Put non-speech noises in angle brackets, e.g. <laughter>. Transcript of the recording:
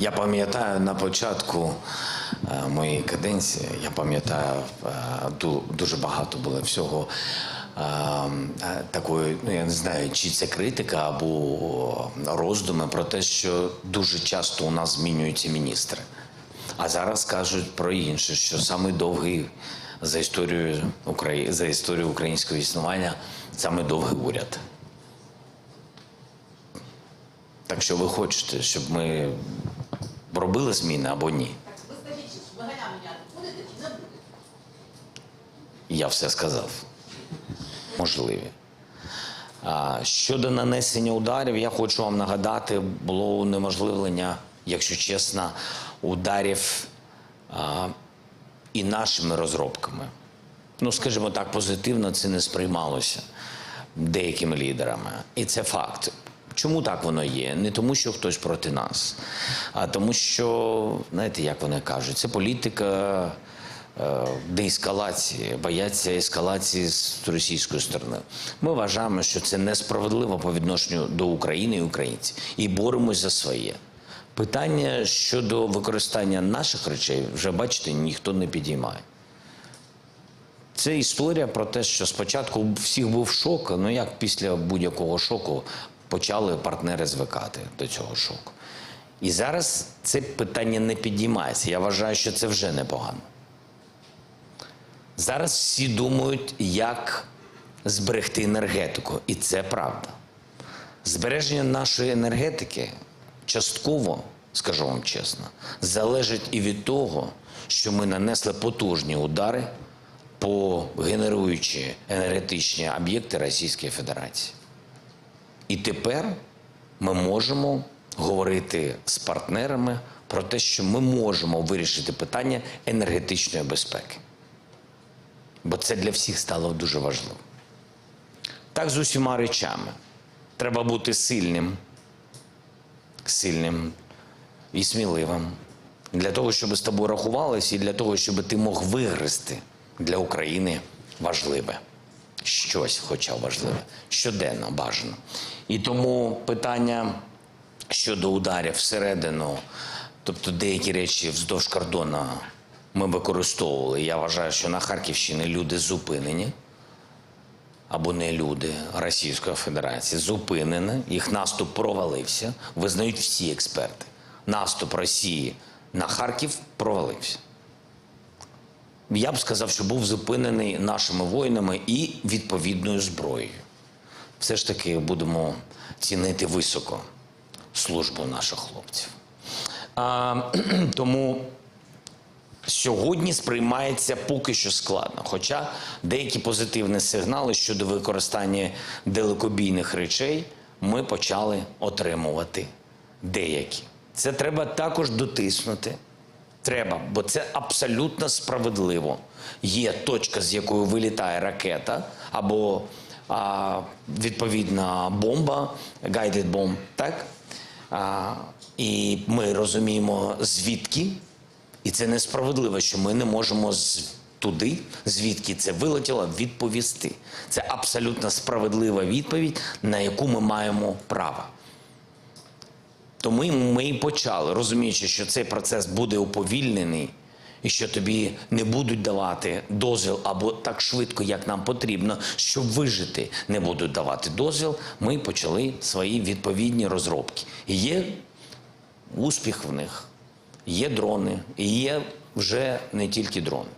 Я пам'ятаю на початку е, моєї каденції, я пам'ятаю, е, дуже багато було всього е, такої, ну я не знаю, чи це критика або роздуми про те, що дуже часто у нас змінюються міністри. А зараз кажуть про інше, що самий довгий за історію України, за історію українського існування, самий довгий уряд. Так що ви хочете, щоб ми робили зміни або ні? Я все сказав. Можливі. Щодо нанесення ударів, я хочу вам нагадати, було унеможливлення, якщо чесно, ударів а, і нашими розробками. Ну, скажімо так, позитивно це не сприймалося деякими лідерами. І це факт. Чому так воно є? Не тому, що хтось проти нас, а тому, що, знаєте, як вони кажуть, це політика е, деескалації, бояться ескалації з російської сторони. Ми вважаємо, що це несправедливо по відношенню до України і українців. І боремось за своє. Питання щодо використання наших речей, вже бачите, ніхто не підіймає. Це історія про те, що спочатку у всіх був шок. Ну як після будь-якого шоку почали партнери звикати до цього шоку. І зараз це питання не підіймається. Я вважаю, що це вже непогано. Зараз всі думають, як зберегти енергетику, і це правда. Збереження нашої енергетики частково, скажу вам чесно, залежить і від того, що ми нанесли потужні удари по генеруючі енергетичні об'єкти Російської Федерації. І тепер ми можемо говорити з партнерами про те, що ми можемо вирішити питання енергетичної безпеки. Бо це для всіх стало дуже важливо. Так з усіма речами. Треба бути сильним, сильним і сміливим. Для того, щоб з тобою рахувалися, і для того, щоб ти мог вигрести для України важливе. Щось, хоча важливе, щоденно бажано. І тому питання щодо ударів всередину, тобто деякі речі вздовж кордону ми використовували. Я вважаю, що на Харківщині люди зупинені або не люди Російської Федерації зупинені, їх наступ провалився. Визнають всі експерти. Наступ Росії на Харків провалився. Я б сказав, що був зупинений нашими воїнами і відповідною зброєю. Все ж таки будемо цінити високо службу наших хлопців. А, <clears throat> тому сьогодні сприймається поки що складно. Хоча деякі позитивні сигнали щодо використання далекобійних речей ми почали отримувати деякі. Це треба також дотиснути. Треба, бо це абсолютно справедливо. Є точка, з якої вилітає ракета, або а, відповідна бомба, guided bomb, так? А, і ми розуміємо, звідки. І це несправедливо, що ми не можемо з туди, звідки це вилетіло, відповісти. Це абсолютно справедлива відповідь, на яку ми маємо право. Тому ми і почали, розуміючи, що цей процес буде уповільнений, і що тобі не будуть давати дозвіл або так швидко, як нам потрібно, щоб вижити, не будуть давати дозвіл. Ми почали свої відповідні розробки. І є успіх в них, є дрони, і є вже не тільки дрони.